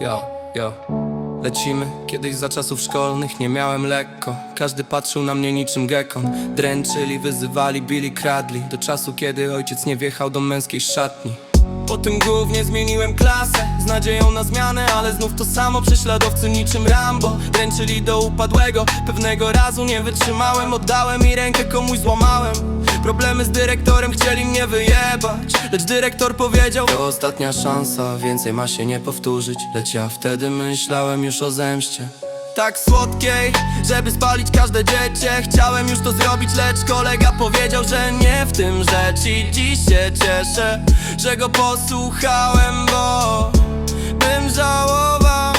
Yo, yo. Lecimy, kiedyś za czasów szkolnych nie miałem lekko. Każdy patrzył na mnie niczym gekon. Dręczyli, wyzywali, bili, kradli. Do czasu, kiedy ojciec nie wjechał do męskiej szatni po tym głównie zmieniłem klasę Z nadzieją na zmianę, ale znów to samo Prześladowcy niczym Rambo. Dręczyli do upadłego Pewnego razu nie wytrzymałem. Oddałem i rękę komuś złamałem. Problemy z dyrektorem chcieli mnie wyjebać Lecz dyrektor powiedział To ostatnia szansa, więcej ma się nie powtórzyć. Lecz ja wtedy myślałem już o zemście tak słodkiej, żeby spalić każde dziecię. Chciałem już to zrobić, lecz kolega powiedział, że nie w tym rzecz. I dziś się cieszę, że go posłuchałem, bo Bym żałował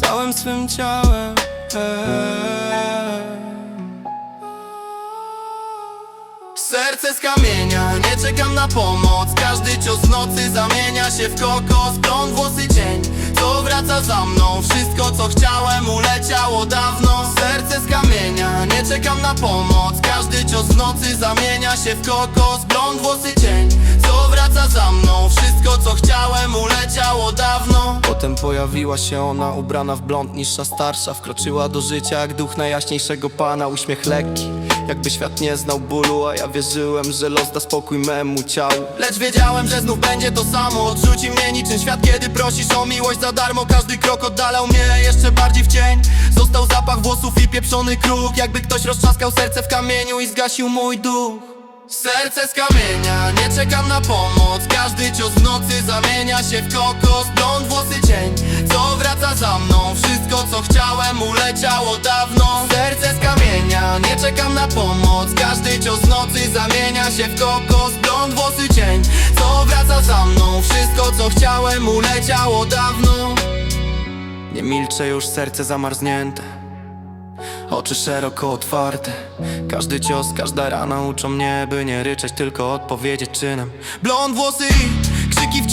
całym swym ciałem. Serce z kamienia, nie czekam na pomoc. Każdy cios w nocy zamienia się w kokos. Blond, włosy, cień, co wraca za mną? Wszystko co chciałem uleciało dawno. Serce z kamienia, nie czekam na pomoc. Każdy cios w nocy zamienia się w kokos. Blond, włosy, pojawiła się ona ubrana w blond niższa starsza Wkroczyła do życia jak duch najjaśniejszego pana. Uśmiech lekki, jakby świat nie znał bólu A ja wierzyłem, że los da spokój memu ciału. Lecz wiedziałem, że znów będzie to samo. Odrzuci mnie niczym świat, kiedy prosisz o miłość za darmo. Każdy krok oddalał mnie jeszcze bardziej w cień. Został zapach włosów i pieprzony kruk. Jakby ktoś roztrzaskał serce w kamieniu i zgasił mój duch. Serce z kamienia, nie czekam na pomoc. Każdy cios w nocy zamienia się w kokos za mną. Wszystko co chciałem uleciało dawno. Serce z kamienia, nie czekam na pomoc. Każdy cios nocy zamienia się w kokos. Blond, włosy, cień, co wraca za mną. Wszystko co chciałem uleciało dawno. Nie milczę już, serce zamarznięte. Oczy szeroko otwarte. Każdy cios, każda rana uczą mnie By nie ryczeć, tylko odpowiedzieć czynem. Blond włosy krzyki W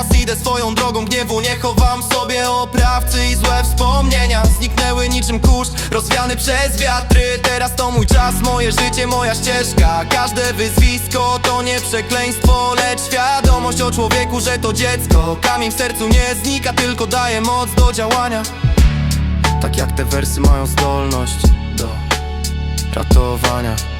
teraz idę swoją drogą Gniewu nie chowam sobie oprawcy I złe wspomnienia. Zniknęły niczym kurz Rozwiany przez wiatry. Teraz to mój czas, moje życie, moja ścieżka. Każde wyzwisko to nie przekleństwo Lecz świadomość o człowieku, że to dziecko. Kamień w sercu nie znika, tylko daje moc do działania. Tak jak te wersy mają zdolność do ratowania